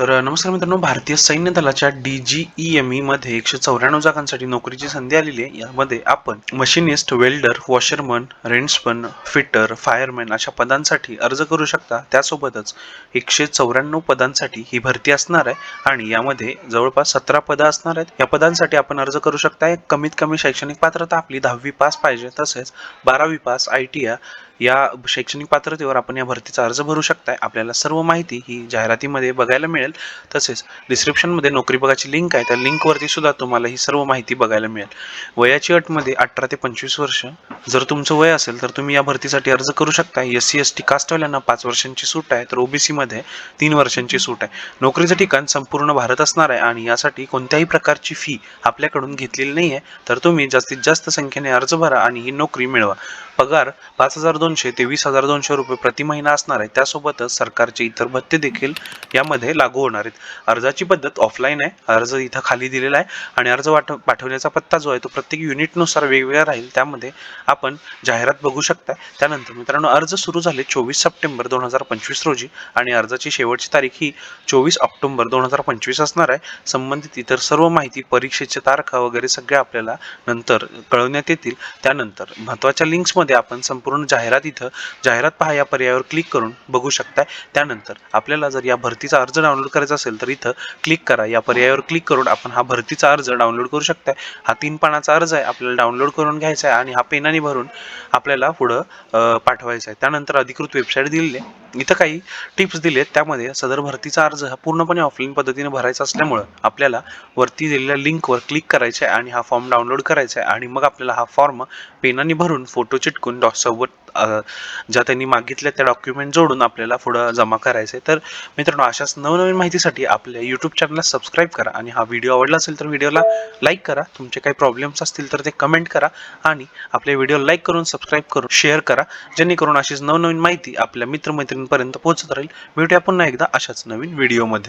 तर नमस्कार मित्रांनो भारतीय सैन्य दलाच्या D G E M E मध्ये एकशे चौऱ्याण्णव जागांसाठी नोकरीची संधी आलेली आहे. यामध्ये आपण मशिनिस्ट वेल्डर वॉशरमन रेंट्समन फिटर फायरमॅन अशा पदांसाठी अर्ज करू शकता. त्यासोबतच एकशे चौऱ्याण्णव पदांसाठी ही भरती असणार आहे आणि यामध्ये जवळपास सतरा पदं असणार आहेत. या पदांसाठी आपण अर्ज करू शकता. कमीत कमी शैक्षणिक पात्रता आपली दहावी पास पाहिजे. तसेच बारावी पास आय टी आय या शैक्षणिक पात्रतेवर आपण या भरतीचा अर्ज भरू शकताय. आपल्याला सर्व माहिती ही जाहिरातीमध्ये बघायला मिळेल. तसेच डिस्क्रिप्शनमध्ये नोकरी बघाची लिंक आहे. त्या लिंकवरती सुद्धा तुम्हाला ही सर्व माहिती बघायला मिळेल. वयाची अटमध्ये अठरा ते पंचवीस वर्ष. जर तुमचं वय असेल तर तुम्ही या भरतीसाठी अर्ज करू शकता एस सी एस टी कास्टवाल्यांना पाच वर्षांची सूट आहे तर ओबीसीमध्ये तीन वर्षांची सूट आहे. नोकरीचं ठिकाण संपूर्ण भारत असणार आहे आणि यासाठी कोणत्याही प्रकारची फी आपल्याकडून घेतलेली नाही आहे तर तुम्ही जास्तीत जास्त संख्येने अर्ज भरा आणि ही नोकरी मिळवा. पगार पाच हजार दोन दोनशे ते वीस हजार दोनशे रुपये प्रति महिना असणार आहे. त्यासोबतच सरकारचे इतर भत्ते देखील यामध्ये लागू होणार आहेत. अर्जाची पद्धत ऑफलाईन आहे. अर्ज इथं खाली दिलेला आहे आणि अर्ज वाट पाठवण्याचा पत्ता जो आहे तो प्रत्येक युनिटनुसार वेगवेगळा राहील. त्यामध्ये आपण जाहिरात बघू शकता त्यानंतर मित्रांनो अर्ज सुरू झाले चोवीस सप्टेंबर दोन हजार पंचवीस रोजी आणि अर्जाची शेवटची तारीख ही चोवीस ऑक्टोबर दोन हजार पंचवीस असणार आहे. संबंधित इतर सर्व माहिती परीक्षेच्या तारखा वगैरे सगळ्या आपल्याला नंतर कळवण्यात येतील. त्यानंतर महत्त्वाच्या लिंक्समध्ये आपण संपूर्ण जाहिरात इथं जाहिरात पहा या पर्यायावर क्लिक करून बघू शकताय. त्यानंतर आपल्याला जर या भरतीचा अर्ज डाउनलोड करायचा असेल तर इथं क्लिक करा. या पर्यायावर क्लिक करून आपण हा भरतीचा अर्ज डाउनलोड करू शकताय. हा तीन पानाचा अर्ज आहे आपल्याला डाउनलोड करून घ्यायचा आहे आणि हा पेनाने भरून आपल्याला पुढं पाठवायचा आहे. त्यानंतर अधिकृत वेबसाईट दिलेली आहे. इथं काही टिप्स दिलेत. त्यामध्ये सदर भरतीचा अर्ज हा पूर्णपणे ऑफलाईन पद्धतीने भरायचा असल्यामुळं आपल्याला वरती दिलेल्या लिंकवर क्लिक करायचं आहे आणि हा फॉर्म डाउनलोड करायचा आहे आणि मग आपल्याला हा फॉर्म पेनाने भरून फोटो चिटकून डॉ सोबत ज्या त्यांनी मागितल्या त्या डॉक्युमेंट जोडून आपल्याला पुढं जमा करायचं आहे तर मित्रांनो अशाच नवनवीन माहितीसाठी आपल्या यूट्यूब चॅनलला सबस्क्राईब करा आणि हा व्हिडिओ आवडला असेल तर व्हिडिओला लाईक करा. तुमचे काही प्रॉब्लेम्स असतील तर ते कमेंट करा आणि आपले व्हिडिओ लाईक करून सबस्क्राईब करून शेअर करा. जेणेकरून अशीच नवनवीन माहिती आपल्या मित्रमैत्रिणींपर्यंत पोहोचत राहील. भेटूया पुन्हा एकदा अशाच नवीन व्हिडिओमध्ये